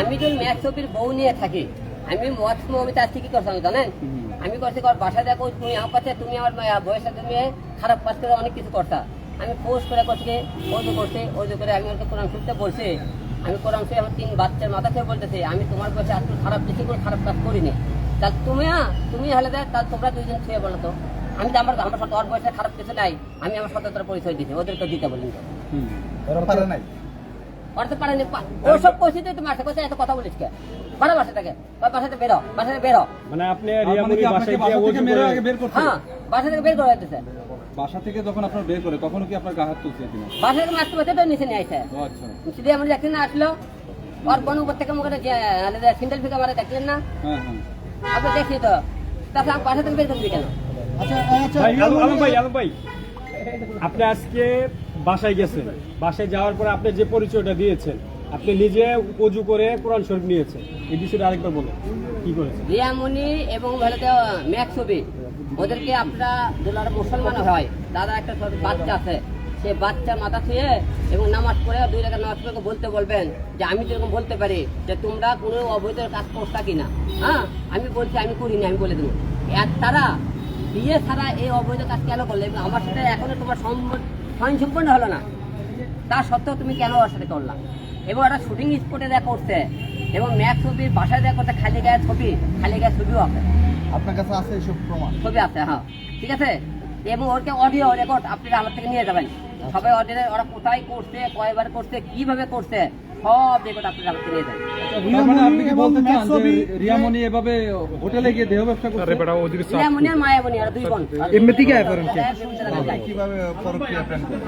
আমি যখন ম্যাচ ছবির বউ নিয়ে থাকি আমি মদ মমিতা আসছি কি করছি জানেন? আমি করছি বাসা দেখো তুমি আমার কাছে তুমি আমার বউয়ের তুমি খারাপ কাজ করে অনেক কিছু করতা। আমি পোস্ট করে করছি ওজু করছে ওজু করে আমি ওকে কোরআন শুনতে বলছি। আমি কোরআন শুনে আমার তিন বাচ্চার মাথা খেয়ে বলতেছে আমি তোমার বয়সে আজকে খারাপ বেশি করে খারাপ কাজ করিনি। তা তুমি হ্যাঁ তুমি হলে দেখ তা তোমরা দুইজন ছুঁয়ে বলো তো। আমি তো আমার আমার সাথে ওর বয়সে খারাপ কিছু নাই আমি আমার সততার পরিচয় দিচ্ছি ওদেরকে দিতে বলি তো। হুম। পারে নাই ওরা তো পারেনি ও সব পরিস্থিতি তুমি আসে কোথায় এত কথা বলিস কে বাড়া বাসাটাকে বাসাতে বেরো বাসাতে বেরো মানে আপনি আর মানে বাসায় গিয়ে বাসা থেকে মেরে আগে বের করছে হ্যাঁ বাসা থেকে বের করে দিতেছে বাসা থেকে যখন আপনার বের করে তখনও কি আপনার গা হাত তুলছে কিনা? বাসা থেকে মারতে মারতে তো নিচে নিয়ে আইছে। আচ্ছা। সিধে আমার দেখলেন না আসলো ওর বোন উপর থেকে মুখে সিন্ডেল ফিকে মারা দেখলেন না? হ্যাঁ হ্যাঁ। আপনি দেখি তো। তারপরে আমি বাসা থেকে বের করবি কেন? আচ্ছা আচ্ছা। ভাই আলম ভাই আলম ভাই। আপনি আজকে বাসায় গেছেন। বাসায় যাওয়ার পরে আপনি যে পরিচয়টা দিয়েছেন, আপনি নিজে উজু করে কোরআন শরীফ নিয়েছেন। এই বিষয়টা আরেকবার বলুন, কি করেছেন? রিয়ামণি এবং হলো ম্যাক্স ছবি ওদেরকে আপনারা যারা মুসলমান হয়, দাদা একটা বাচ্চা আছে, সে বাচ্চা মাথা ছুঁয়ে এবং নামাজ পড়ে দুই টাকা নামাজ পড়ে বলতে বলবেন যে, আমি যেরকম বলতে পারি যে, তোমরা কোনো অবৈধ কাজ করতা কিনা? হ্যাঁ আমি বলছি, আমি করিনি, আমি বলে দেবো। তারা, বিয়ে ছাড়া এই অবৈধ কাজ কেন করলে? আমার সাথে এখনও তোমার সম্প- স্বয়ং সম্পন্ন হলো না। তা সত্ত্বেও তুমি কেন ওর সাথে করলা? এবং একটা শুটিং স্পটে দেখা করছে এবং ম্যাক ছবির বাসায় দেখা করতে খালি গায়ে ছবি খালি গায়ে ছবিও আছে। আপনার কাছে আছে এসব প্রমাণ? ছবি আছে হ্যাঁ। ঠিক আছে? এবং ওরকে অডিও রেকর্ড আপনারা আমার থেকে নিয়ে যাবেন। সবাই অডিও ওরা কোথায় করছে কয়বার করছে কীভাবে করছে সব রেকর্ড নিয়ে মানে আপনি কি বলতে চান যে রিয়ামণি এভাবে হোটেলে গিয়ে দেহ ব্যবসা করছে? রিয়ামণি আর মায়ামণি আর দুই বোন। এমনি থেকে করেন কি? যায়। কীভাবে পরক্রিয়া প্ল্যান করেন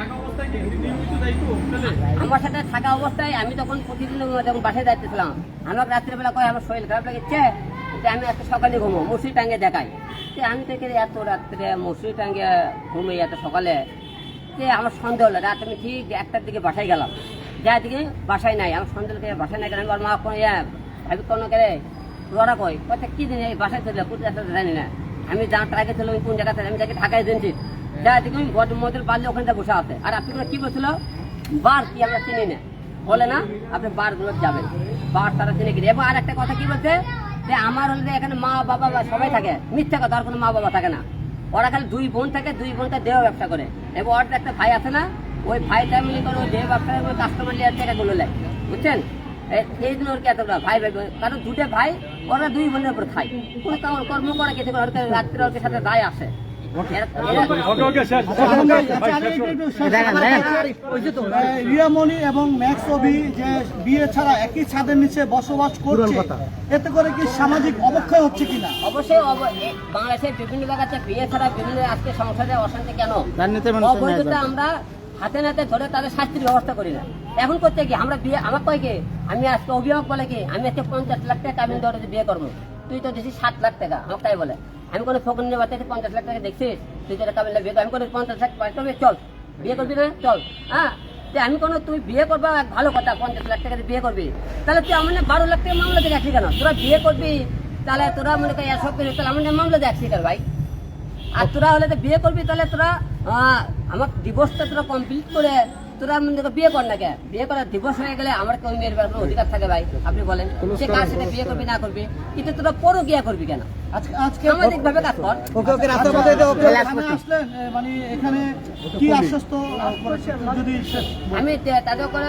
আমার সাথে থাকা অবস্থায় আমি তখন প্রতিদিন যখন বাসায় যাইতেছিলাম আমাকে রাত্রিবেলা কয় আমার শরীর খারাপ লাগছে? যে আমি আজকে সকালে ঘুমো মসুরি টাঙ্গে দেখাই যে আমি থেকে এত রাত্রে মসুরি টাঙ্গে ঘুমিয়ে এত সকালে যে আমার সন্দেহ হলো। রাত আমি ঠিক একটার দিকে বাসায় গেলাম। যার দিকে বাসায় নাই, আমার সন্দেহ থেকে বাসায় নাই কারণ আমার মা, কোনো ভাবি কোনো করে ওরা কয় কথা কি দিন এই বাসায় চলে কোথায় আসলে জানি না? আমি যা ট্রাকে ছিল কোন জায়গাতে আমি যাকে ঢাকায় দিনছি। যা দিকে আমি বড মদের বাল্য ওখানটা বসে আছে। আর আপনি কি বলছিল? বার কি আমরা চিনি না। বলে না, আপনি বারগুলো যাবেন। বার তারা চিনে কিনে। এবং আর একটা কথা কি বলছে? যে আমার হলে যে এখানে মা, বাবা সবাই থাকে, মিথ্যা কথা, আর কোনো মা, বাবা থাকে না। ওরা খালি দুই বোন থাকে, দুই বোনটা দেহ ব্যবসা করে। এবং ওর একটা ভাই আছে না ওই ভাইটা মিলে করে ওই দেহ ব্যবসা করে কাস্টমার লিয়ার টাকাগুলো নেয় বুঝছেন? এই- জন্য ওর কি এতটা ভাই ভাই কারণ দুটো ভাই ওরা দুই বোনের উপর খায়। কোনো কর্ম করে কিছু করে, রাত্রে ওর সাথে দায় আসে। ভাই। রিয়ামণি এবং ম্যাক্স অভি যে বিয়ে ছাড়া একই ছাদের নিচে বসবাস করছে এতে করে কি সামাজিক অবক্ষয় হচ্ছে কিনা? অবশ্যই বাংলাদেশের বিভিন্ন জায়গাতে বিয়ে ছাড়া বিভিন্ন আজকে সংসারে অশান্তি কেন? অবৈধতা আমরা হাতে নাতে ধরে তাদের শাস্তির ব্যবস্থা করি না। এখন করতে কি? আমরা বিয়ে আমার কয় কি? আমি আজকে অভিভাবক বলে কি? আমি আজকে পঞ্চাশ লাখ টাকা কাবিন ধরে বিয়ে করব। তুই তো দেখছিস সাত লাখ টাকা। আমার তাই বলে। আমি কোনো ফোকন নিয়ে বাচ্চাতে পঞ্চাশ লাখ টাকা দেখছিস? তুই যেটা কাবিন বিয়ে আমি কোনো পঞ্চাশ লাখ পাঁচ টাকা চল। বিয়ে করবি না? চল। হ্যাঁ? যে আমি কোনো তুই বিয়ে করবা ভালো কথা, পঞ্চাশ লাখ টাকা বিয়ে করবি। তাহলে তুই আমার বারো লাখ টাকা মামলা রাখলি কেন? তোরা বিয়ে করবি, তাহলে তোরা মনে করি এসব কিছু তাহলে আমার মামলা দিয়ে রাখছি কেন ভাই? আর তোরা হলে তো বিয়ে করবি তাহলে তোরা আমার ডিভোর্সটা তোরা কমপ্লিট করে তোরা মনে বিয়ে কর না কে? বিয়ে করার ডিভোর্স হয়ে গেলে আমার কেউ মেয়ের ব্যাপারে কোনো অধিকার থাকে ভাই আপনি বলেন। সে কার সাথে বিয়ে করবি না করবি কিন্তু তোরা পরও গিয়া করবি কেন? আজকে আজকে সামাজিক ভাবে কাজ কর। আজকে এখানে আসলেন মানে এখানে কি আশ্বস্ত যদি আমি তাদের করে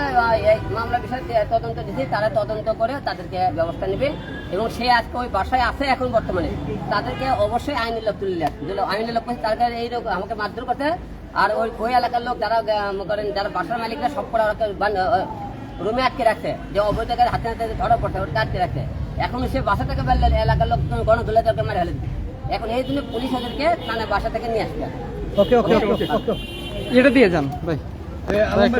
মামলা বিষয়ে তদন্ত দিচ্ছি তারা তদন্ত করে তাদেরকে ব্যবস্থা নেবে। এবং সে আজকে ওই বাসায় আছে এখন বর্তমানে। তাদেরকে অবশ্যই আইনি লোক তুলে নেয় যদি আইনি লোক তাদের এই লোক আমাকে মারধর করতে আর ওই ওই এলাকার লোক যারা মনে করেন যারা বাসার মালিকরা সব করে ওরা রুমে আটকে রাখছে যে অবৈধকার হাতে হাতে ধরা পড়ছে ওটা আটকে রাখছে এখন সে বাসা থেকে বেরলে এলাকার লোক গণ ধুলে তাকে মারে ফেলে দিবে। এখন এই জন্য পুলিশ ওদেরকে থানায় বাসা থেকে নিয়ে আসবে। ওকে ওকে এটা দিয়ে যান অনেক